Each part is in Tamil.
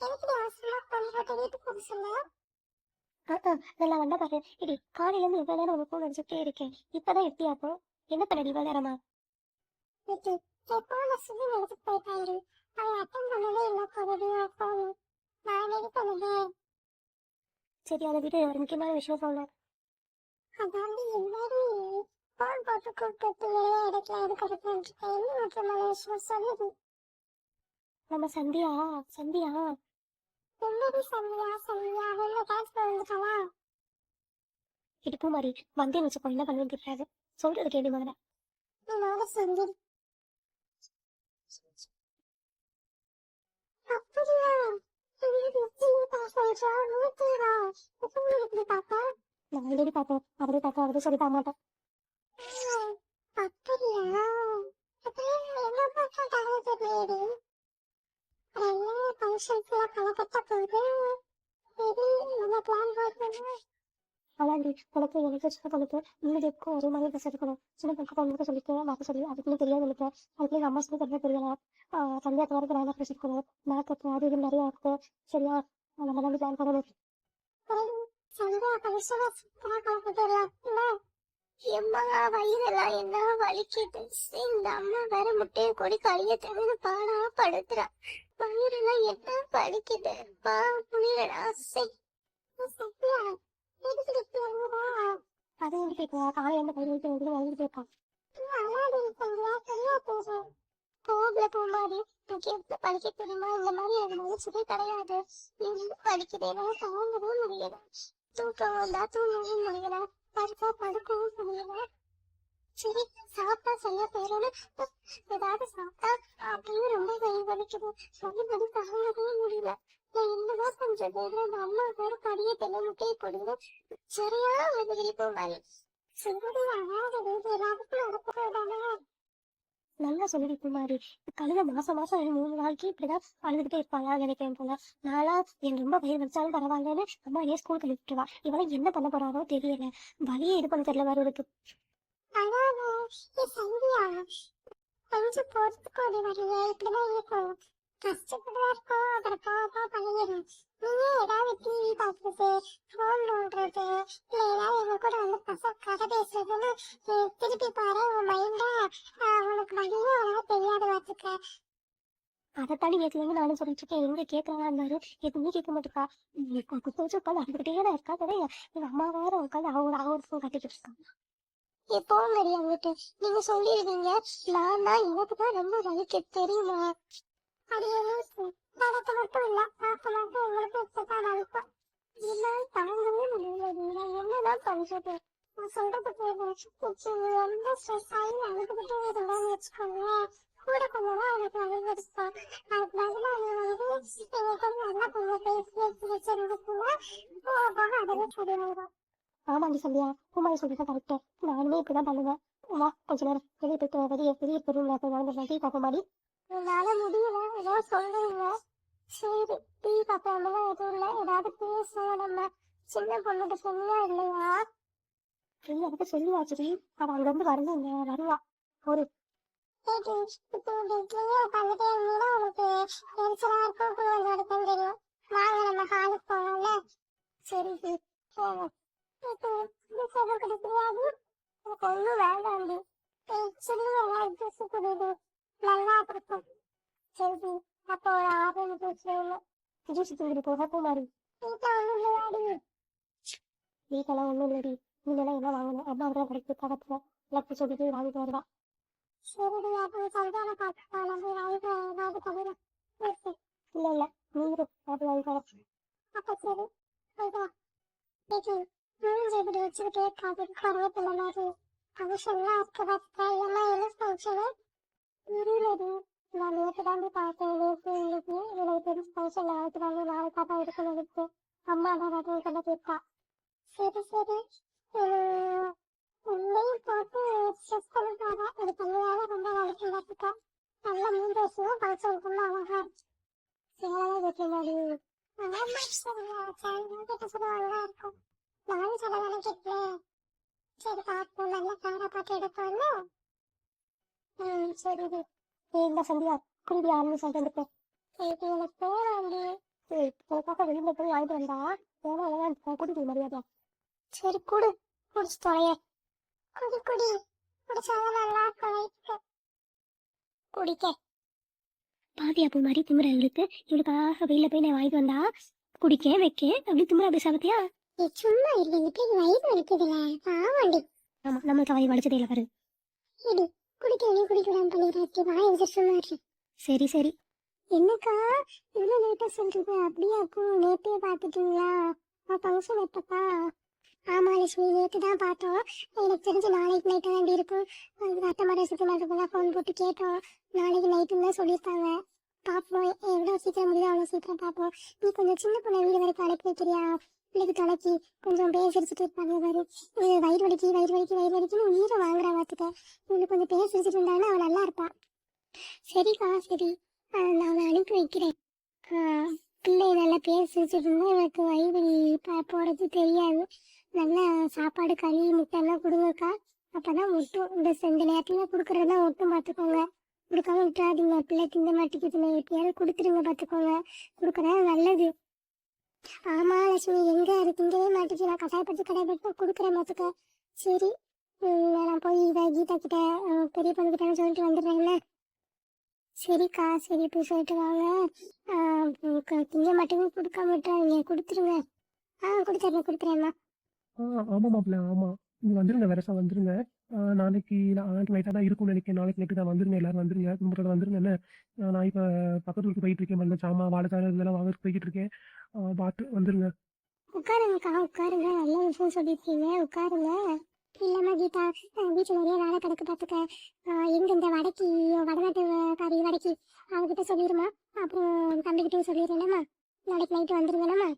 எனக்கு அவசரமா பொண்ணு போட்டு வீட்டுக்கு போக சொல்ல நல்லா வந்தா பாரு. இடி காலையில இருந்து எவ்வளவு நேரம் உங்க போன் அடிச்சுட்டே இருக்கேன். இப்பதான் எப்படி ஆகும்? என்ன பண்ணடி இவ்வளவு நேரமா? எப்போ சொல்லி எடுத்துட்டு போயிட்டாரு அவன் அட்டன் பண்ணவே இல்லை போகுது போன் நான் ரெடி பண்ணுதேன் சரி அதை விட. ஒரு முக்கியமான விஷயம் சொல்லணும் அதாண்டி என்னடி போன் போட்டு கூப்பிட்டு இடத்துல எடுக்கிறதுக்கு என்ன முக்கியமான விஷயம்? சொல்லுது நம்ம சந்தியா சந்தியா? என்னடி சந்தியா சந்தியா? வெளில டான்ஸ் வந்துட்டாளா இடி பூமாரி என்ன தெரியாது சொல்றது கேள்வி முதல்ல முதல்ல சொல்லு அப்படியா? இது நான் ஆல்ரெடி பார்த்தேன் அவரே பார்த்தா அவரே சொல்லிட்டா மாட்டேன் அப்படியா? என்ன பார்த்தா தகவல் தெரியலடி என்ன ஃபங்க்ஷன்ஸ்ல கலக்கட்ட போது சரி நம்ம பிளான் போடுறோம் அதாண்டி உனக்கு எனக்கு சின்ன பொண்ணுக்கு இன்னும் இருக்கும் ஒரே மாதிரி ட்ரெஸ் எடுக்கணும் சின்ன பொண்ணுக்கு பொண்ணுக்கு சொல்லிட்டு மாற்ற சொல்லி அதுக்குன்னு தெரியாது எனக்கு அம்மா சொல்லி தெரியல தவிர நான் ட்ரெஸ் எடுக்கணும் மேக்கப் அது இது இருக்கு சரியா நம்ம தான் பிளான் பண்ணணும் வயிறெல்லாம் என்ன வலிக்குது? இந்த அம்மா வேற முட்டையை கொடி கழிய பாடா படுத்துறா. வயிறெல்லாம் என்ன வலிக்குது பா புரியலடா சை? அது கேட்குவா காலையில இருந்து பயிர் வைக்க சந்தியா, சரியா பேசு. கோபுல போமாடி எனக்கு எப்படி படிக்க தெரியுமா? இந்த மாதிரி அது மகிழ்ச்சியே கிடையாது. என்ன படிக்கிறேன்னா தாங்கவே முடியல. தூக்கம் வந்தா தூங்கவும் முடியல. படுத்தா படுக்கவும் முடியல. சரி சாப்பிட்டா சரியா போயிடும்னு ஏதாவது சாப்பிட்டா அப்படின்னு ரொம்ப கை வலிக்குது வலிபடி தாங்கவே முடியல. நான் என்னதான் பண்றது அம்மா வேற தெல்ல முட்டையை போடுங்க சரியா சரி நடக்கிறதானே நல்லா சொல்லிடி குமாரி. கழுத மாசம் மாசம் ஒரு மூணு நாளைக்கு இப்படிதான் அழுதுகிட்டே இருப்பாளா நினைக்கிறேன் போல. நாளா என் ரொம்ப பயிர் வச்சாலும் பரவாயில்லன்னு அம்மா ஏன் ஸ்கூலுக்கு விட்டுருவா இவளை என்ன பண்ண போறாரோ தெரியல. வழியே இது பண்ண தெரியல வருவதுக்கு இருக்கு அழாதே சந்தியா கொஞ்சம் பொறுத்துக்கோ நீ வரைய இப்படிதான் இருக்கும். கஷ்டப்படா இருக்கும். அப்புறம் போக போக பழகிடும் நீயே ஏதாவது டிவி பார்க்கறது ஃபோன் நோண்டுறது இல்ல ஏதாவது எங்க கூட வந்து பசங்க கதை பேசுறதுன்னு திருப்பி பாரு. உன் மைண்ட உனக்கு வழியே உனக்கு தெரியாத பார்த்துக்க அதைத்தாண்டி நேற்றுலேருந்து நானும் சொல்லிட்டு இருக்கேன். எங்க கேட்கறாங்க இருந்தாரு எதுவுமே கேட்க மாட்டேக்கா குத்த வச்சு உட்காந்து அழுதுகிட்டே தான் இருக்கா கிடையாது எங்க அம்மா வேற உட்காந்து அவங்க அவங்க ஃபோன் கட்டிட்டு இருக்காங்க. எப்போ மரியா நீங்க சொல்லிருக்கீங்க. நான் தான் எனக்கு தான் ரொம்ப வலிக்கு தெரியுமா? அது என்ன மட்டும் இல்ல. பார்க்க மட்டும் உங்களுக்கு இப்பதான் வலிக்கும் என்னால தாங்கவே முடியல நான் என்னதான் பண்றது? நான் சொல்றது கேட்கு ரொம்ப ஸ்ட்ரெஸ் ஆகி அழுதுகிட்டே இருந்தான்னு வச்சுக்கோங்களேன். கூட எனக்கு அதுக்கு பதிலாக நீ வந்து கூட நல்லா கொஞ்சம் பேசி பேசி வச்சிருந்துச்சுன்னா போக போக அதுவே சரியாயிடும். ஆமாண்டி சந்தியா குமாரி சொல்லிட்டு கரெக்டா நானுமே இப்படிதான் பண்ணுவேன். வா கொஞ்ச நேரம் வெளியே போயிட்டு வெளியே வெளியே பெருமிழா போய் நடந்து டீ பார்க்க மாதிரி என்னால முடியல. ஏதோ சொல்றீங்க. சரி டீ பார்க்காமலாம் எதுவும் இல்லை. ஏதாவது பேசுவோம் நம்ம. சின்ன பொண்ணுக்கு சொன்னியா இல்லையா? வெளியே அதுக்கு சொல்லி வச்சுடி அவ அங்க இருந்து வரணும் வருவா. ஒரு சரி சரி போவோம் இப்போ எனக்கு ஒன்றும் வேண்டாண்டி சரி எல்லாம் ஜூஸ் குடிடு நல்லா இருக்கும் சரி அப்போ ஒரு ஆரஞ்சு ஜூஸ் வேணும் ஜூஸ் தூங்கிட்டு போக வீட்டில் ஒன்றும் இல்லையாடி? வீட்டெல்லாம் நீங்களாம் என்ன வாங்கணும் அம்மா அவரை கடைக்கு பக்கத்துல எல்லாத்தையும் சொல்லிட்டு வாங்கிட்டு வருவா. சரிடி அப்போ சந்தான வாங்கிட்டு தவிர நீங்க வாங்கிட்டு சரி வா. மூஞ்சி இப்படி வச்சுக்கிட்டே காதுக்கு கருவேப்பிலை மாதிரி. ஃபங்க்ஷன்லாம் இருக்கு பார்த்துக்க எல்லாம் என்ன வச்சது இருளடி நான் நேற்று தாண்டி பார்த்தேன். நேற்று இன்னைக்கு எனக்கு தெரிஞ்ச ஃபங்க்ஷன் நாளைக்கு தாண்டி நாளைக்கு பார்த்தா இருக்குன்னு இருக்கு அம்மா தான் வரது சொல்ல கேட்பா சரி சரி. உண்மையும் போட்டு ஸ்ட்ரெஸ் பண்ணி பண்ணிட்டாங்க ஒரு பண்ணியால ரொம்ப நாளைக்கு பார்த்துக்க நல்ல மூன்று வயசுல ஃபங்க்ஷனுக்குள்ள அழகா சேலை வைக்க முடியும் ஆமா சரியா சாயங்காலம் கிட்ட சொல்லுவாங்க இருக்கும் நானும் சில வேலை சரி பார்ப்போம். நல்ல காரா பார்த்து எடுப்போம்ல ம் சரி இந்த சந்தியா ஆரம்பி சொல்லிட்டு சரி எனக்கு போறாண்டி வெளியில போய் வாங்கிட்டு வந்தா ஏன்னா ஏன்னா குடிக்க மரியாதை சரி குடு. குடிச்சு தொலைய. குடி குடி. குடிச்சாதான் நல்லா குடிக்க. பாவியா பூ மாதிரி திமிர இவளுக்கு இவளுக்காக வெளியில போய் நான் வாங்கிட்டு வந்தா குடிக்க வைக்க அப்படி திமிர அப்படி சமத்தியா சும்மா இரு இந்த பிள்ளைக்கு வயிறு வலிக்குதுல. பாவண்டி. ஆமா நம்மளுக்கு வாய் வலிச்சதே இல்லை பாரு. இடி குடிக்க நீ குடிக்க விடாம பண்ணிடுறாச்சு வாய் வச்சு சும்மா இரு. சரி சரி. என்னக்கா இவ்வளவு லேட்டா சொல்றது அப்படியே அப்போ நேத்தே பாத்துட்டீங்களா ஃபங்க்ஷன் எப்பக்கா ஆமா லட்சுமி நேத்து தான் பார்த்தோம். எனக்கு தெரிஞ்சு நாளைக்கு நைட்டு தான் இருக்கும். அத்தை மாதிரி சுத்தி மாதிரி ஃபோன் போட்டு கேட்டோம். நாளைக்கு நைட்டுன்னு தான் சொல்லியிருக்காங்க. பார்ப்போம். எவ்வளோ சீக்கிரம் முடியுதோ அவ்வளோ சீக்கிரம் பார்ப்போம். நீ கொஞ்சம் சின்ன பொண்ணை வீடு வரைக்கும் அழைப்பு வைக்கிறியா பிள்ளைக்கு தொலைக்கி கொஞ்சம் பேசிரிச்சுட்டு இருப்பாங்க பாரு. இது வயிறு வலிக்கு வயிறு வலிக்கு வயிறு வலிக்குன்னு உயிரை வாங்குறா பார்த்துக்க. இவளுக்கு கொஞ்சம் பேசிரிச்சுட்டு இருந்தாங்கன்னா அவள் நல்லா இருப்பாள் சரிக்கா சரி. நான் அவனை அனுப்பி வைக்கிறேன். பிள்ளை நல்லா பேசிட்டு இருந்தா எனக்கு வயிறு ப- போறது தெரியாது. நல்லா சாப்பாடு களி முட்டைலாம் கொடுங்கக்கா. அப்பதான் ஒட்டும் இந்த இந்த நேரத்துல கொடுக்கறதெல்லாம் ஒட்டும் பார்த்துக்கோங்க. கொடுக்காம விட்டுறாதீங்க. பிள்ளை திங்க மாட்டேங்குதுன்னு எப்படியாவது கொடுத்துருங்க பார்த்துக்கோங்க. கொடுக்கறது நல்லது. ஆமா லட்சுமி எங்க? அது திங்கவே மாட்டேங்குது நான் கட்டாயப்படுத்தி கட்டாயப்படுத்தி கொடுக்குறேன் பார்த்துக்க சரி நான் போய் இதை கீதா கிட்ட பெரிய பொண்ணு கிட்ட சொல்லிட்டு வந்துடுறேன்ல. சரிக்கா சரி போய் சொல்லிட்டு வாங்க. திங்க மட்டும் கொடுக்காம விட்டுறாதீங்க கொடுத்துருங்க. ஆ கொடுத்துறேன் கொடுத்துறேன்மா. ஆ ஆமாம் மாப்பிள்ள ஆமாம் நீங்கள் வந்துருங்க வரசா வந்துருங்க. நாளைக்கு நாளைக்கு நைட்டாக தான் இருக்கும்னு நினைக்கிறேன். நாளைக்கு நைட்டு தான் வந்துருங்க எல்லாரும் வந்துருங்க. குடும்பத்தோட வந்துருங்க என்ன நான் இப்போ பக்கத்து ஊருக்கு போயிட்டு இருக்கேன். மல்ல சாமா வாழைக்கார இதெல்லாம் வாங்க போய்கிட்டு இருக்கேன். ஆ, பார்த்து வந்துருங்க. உட்காருங்கக்கா உட்காருங்க. நல்ல விஷயம் சொல்லியிருக்கீங்க. உட்காருங்க. இல்லம்மா கீதா அஹ் வீட்டுல நிறைய வேலை கிடக்கு பார்த்துக்க எங்க இந்த வடக்கி வடநாட்டு காரி வடக்கி அவகிட்ட சொல்லிடுமா அப்புறம் தம்பிக்கிட்டையும் சொல்லிடுறேனம்மா நாளைக்கு நைட்டு வந்துருங்கண்ணம்மா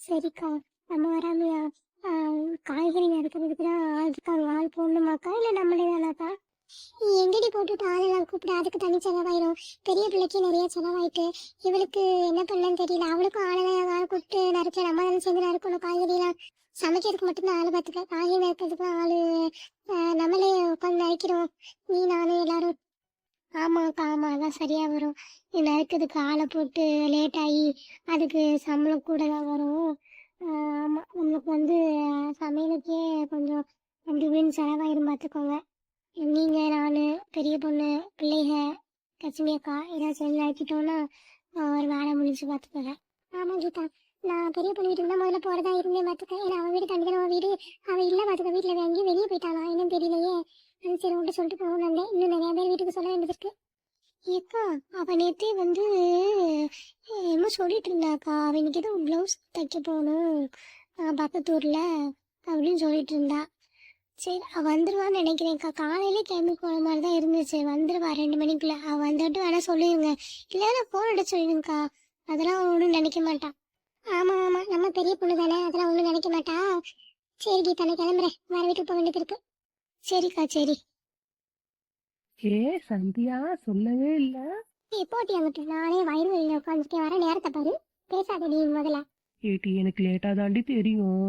சரிக்கா. நம்ம வராமையா? காய்கறி நறுக்கிறதுக்கு தான் ஆள் இருக்காங்க. ஆள் போடணுமாக்கா? இல்லை நம்மளே வேணாக்கா எங்கடி போட்டுட்டு ஆளெல்லாம் கூப்பிட? அதுக்கு தனி செலவாயிரும். பெரிய பிள்ளைக்கு நிறைய செலவாயிட்டு இவளுக்கு என்ன பண்ணலன்னு தெரியல. அவளுக்கும் ஆளெல்லாம் ஆள் கூப்பிட்டு நறுக்க நம்ம தானே சேர்ந்து நறுக்கணும் காய்கறிலாம் சமைக்கிறதுக்கு மட்டும்தான் ஆள் பார்த்துக்க. காய்கறி நறுக்கிறதுக்கு ஆள் நம்மளே உட்காந்து நறுக்கிறோம். நீ நானும் எல்லாரும். ஆமாக்கா ஆமாம் அதான் சரியா வரும். நறுக்கிறதுக்கு ஆளை போட்டு லேட் ஆகி அதுக்கு சம்பளம் கூட தான் வரும். ஆமாம் ஆமா வந்து சமையலுக்கே கொஞ்சம் அப்படி இப்படின்னு செலவாயிரும் பார்த்துக்கோங்க நீங்கள் நானு பெரிய பொண்ணு பிள்ளைக லட்சுமி அக்கா ஏதாச்சும் சேர்ந்து ஒரு வேலை முடிஞ்சு பார்த்துக்கோங்க ஆமாம் கீதா. நான் பெரிய பொண்ணு வீட்டுக்கு தான் முதல்ல போகிறதா இருந்தேன் பார்த்துக்க ஏன்னா அவன் வீடு தங்கி அவன் வீடு அவன் இல்லை பார்த்துக்க வீட்டில் வாங்கி வெளியே போயிட்டானா என்னன்னு தெரியலையே. அது சரி உங்கள்கிட்ட சொல்லிட்டு போகணும் இன்னும் நிறையா பேர் வீட்டுக்கு சொல்ல வேண்டியிருக்கு ஏக்கா அவ நேத்தே வந்து என்னமோ சொல்லிட்டு இருந்தாக்கா அவ ஏதோ ப்ளவுஸ் தைக்க போகணும் ஆஹ் அப்படின்னு சொல்லிட்டு இருந்தா. சரி அவ வந்துருவான்னு நினைக்கிறேன்க்கா. காலையில கிளம்பி போன மாதிரி தான் இருந்துச்சு. வந்துருவா ரெண்டு மணிக்குள்ள. அவ வந்துட்டு வேணா சொல்லிடுங்க. இல்லைன்னா ஃபோன் அடிச்சு சொல்லிடுங்கக்கா. அதெல்லாம் ஒன்றும் நினைக்க மாட்டான் ஆமா ஆமா. நம்ம பெரிய பொண்ணு தானே. அதெல்லாம் ஒன்றும் நினைக்க மாட்டா. சரி கீதா நான் கிளம்புறேன். வேற வீட்டுக்கு போக வேண்டியது இருக்கு. சரிக்கா சரி. ஏ சந்தியா சொல்லவே இல்லை. நீ போட்டி அங்கிட்டு நானே வயிறு வழியில உட்காந்துட்டு வர நேரத்தை பாரு. பேசாத நீ முதல்ல. ஏட்டி எனக்கு லேட்டாக தாண்டி தெரியும்.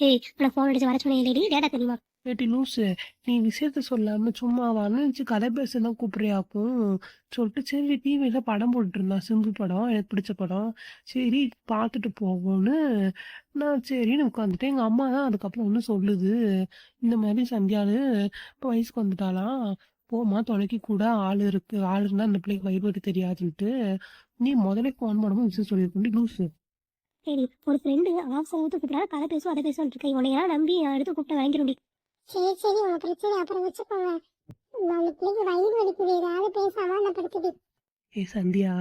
ஏய் நான் ஃபோன் அடிச்சு வர சொன்னேன். டேட்டா தெரியுமா? ஏட்டி லூசு நீ விஷயத்த சொல்லாம சும்மா நினச்சி கதை பேச தான் கூப்பிடுறியாக்கும். சொல்லிட்டு சரி டிவியில் படம் போட்டுட்டு இருந்தான் சிம்பு படம் எனக்கு பிடிச்ச படம். சரி பார்த்துட்டு போவோம்னு நான் சரின்னு உட்காந்துட்டேன் எங்கள் அம்மா தான் அதுக்கப்புறம் ஒன்று சொல்லுது. இந்த மாதிரி சந்தியாலு இப்போ வயசுக்கு வந்துட்டாலாம் போமா தொலைக்கி கூட ஆள் இருக்கு ஆள் இருந்தால் அந்த பிள்ளைக்கு வயிறு வலி தெரியாதுன்ட்டு நீ முதல்ல ஃபோன் பண்ணும்போது விஷயம் சொல்லியிருக்கோண்டி லூசு சரி ஒரு ஃப்ரெண்டு அவசரத்து கூப்பிட்டா கதை பேசும் அதை பேசும் இருக்கேன் உன்னையெல்லாம் நம்பி எடுத்து கூப்பிட்டு வாங்கிருண்டி சரி சரி உங்க பிரச்சனை அப்புறம் வச்சுக்கோங்க. பிள்ளைக்கு வயிறு வலிக்குது ஏதாவது பேசாம நான் படுத்துது ஏ சந்தியா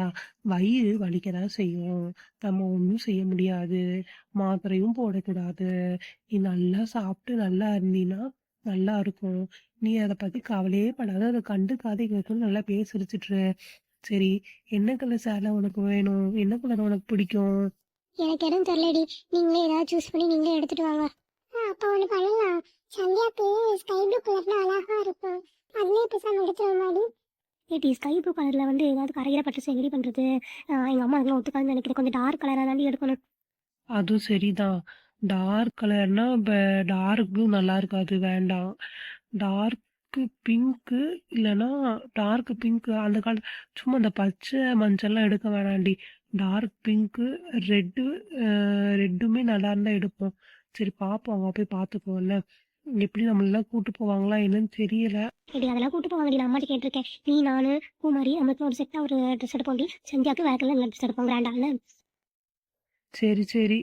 வயிறு வலிக்கதான் செய்யும். நம்ம ஒன்றும் செய்ய முடியாது. மாத்திரையும் போடக்கூடாது. நீ நல்லா சாப்பிட்டு நல்லா இருந்தீன்னா நல்லா இருக்கும். நீ அதை பத்தி கவலையே படாத. அதை கண்டு காதை கேட்கணும் நல்லா பேசிருச்சுட்டு சரி என்ன கலர் சேலை உனக்கு வேணும்? என்ன கலர் உனக்கு பிடிக்கும்? எனக்கு எதுவும் தெரியலடி. நீங்களே ஏதாவது சூஸ் பண்ணி நீங்களே எடுத்துட்டு வாங்க. அப்ப ஒண்ணு பண்ணலாம். சந்தியாக்கு ஸ்கை ப்ளூ கலர்ல அழகா இருக்கும். அதுலயே பேசாம எடுத்துருவோம் மாதிரி ஏடி ஸ்கை ப்ளூ கலர்ல வந்து ஏதாவது கரையில பட்டு ரெடி பண்றது? ஆஹ் எங்க அம்மா அதெல்லாம் ஒத்துக்காதுன்னு நினைக்கிறேன். கொஞ்சம் டார்க் கலரா தாண்டி எடுக்கணும். அதுவும் சரிதான். டார்க் கலர்னா இப்போ டார்க் ப்ளூ நல்லா இருக்காது வேண்டாம். டார்க் டார்க்கு பிங்க்கு இல்லைன்னா டார்க் பிங்க்கு அந்த கால சும்மா அந்த பச்சை மஞ்சள்லாம் எடுக்க வேணாண்டி. டார்க் பிங்க்கு ரெட்டு ரெட்டுமே நல்லா இருந்தா எடுப்போம். சரி பார்ப்போம் அங்கே போய் பார்த்துக்குவோம்ல எப்படி நம்மளெல்லாம் கூட்டு போவாங்களா என்னன்னு தெரியல. எடி அதெல்லாம் கூட்டு போவாங்கடி நான் அம்மாட்ட கேட்டிருக்கேன். நீ நானு பூமாரி நம்மளுக்கு ஒரு செட்டாக ஒரு ட்ரெஸ் எடுப்போம்டி. சந்தியாவுக்கு வேற கலர் ட்ரெஸ் எடுப்போம் கிராண்டான சரி சரி.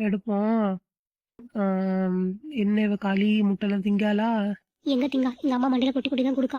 எடுப்போம். ஆம், என்ன இவ களி முட்டைலாம் திங்காளா? எங்க திங்கா? எங்க அம்மா மண்டையில கொட்டி கொட்டி தான் கொடுக்கா.